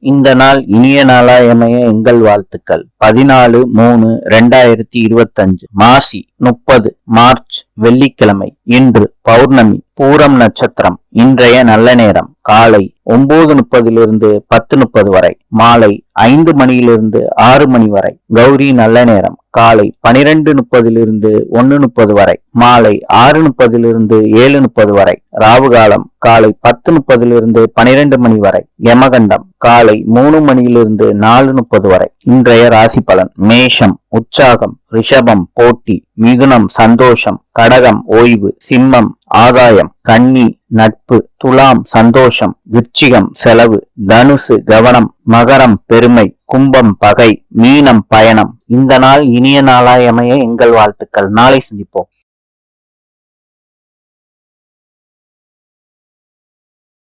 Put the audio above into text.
இந்த நாள் இனிய நாளாயமைய எங்கள் வாழ்த்துக்கள். பதினாலு மூணு ரெண்டாயிரத்தி இருபத்தஞ்சு மாசி முப்பது மார்ச் வெள்ளிக்கிழமை இன்று. பௌர்ணமி பூரம் நட்சத்திரம் இன்றைய நல்ல நேரம் காலை ஒன்பது முப்பதிலிருந்து பத்து முப்பது வரை மாலை ஐந்து மணியிலிருந்து ஆறு மணி வரை கௌரி நல்ல நேரம் காலை பனிரெண்டு முப்பதிலிருந்து ஒன்னு முப்பது வரை மாலை ஆறு முப்பதிலிருந்து ஏழு முப்பது வரை ராவுகாலம் காலை பத்து முப்பதிலிருந்து பனிரெண்டு மணி வரை யமகண்டம் காலை மூணு மணியிலிருந்து நாலு முப்பது வரை இன்றைய ராசி பலன் மேஷம் உற்சாகம் ரிஷபம் போட்டி மிதுனம் சந்தோஷம் கடகம் ஓய்வு சிம்மம் ஆதாயம் கன்னி நட்பு துலாம் சந்தோஷம் விருச்சிகம் செலவு தனுசு கவனம் மகரம் பெருமை கும்பம் பகை மீனம் பயணம். இந்த நாள் இனிய நாளாயமைய எங்கள் வாழ்த்துக்கள். நாளை சந்திப்போம்.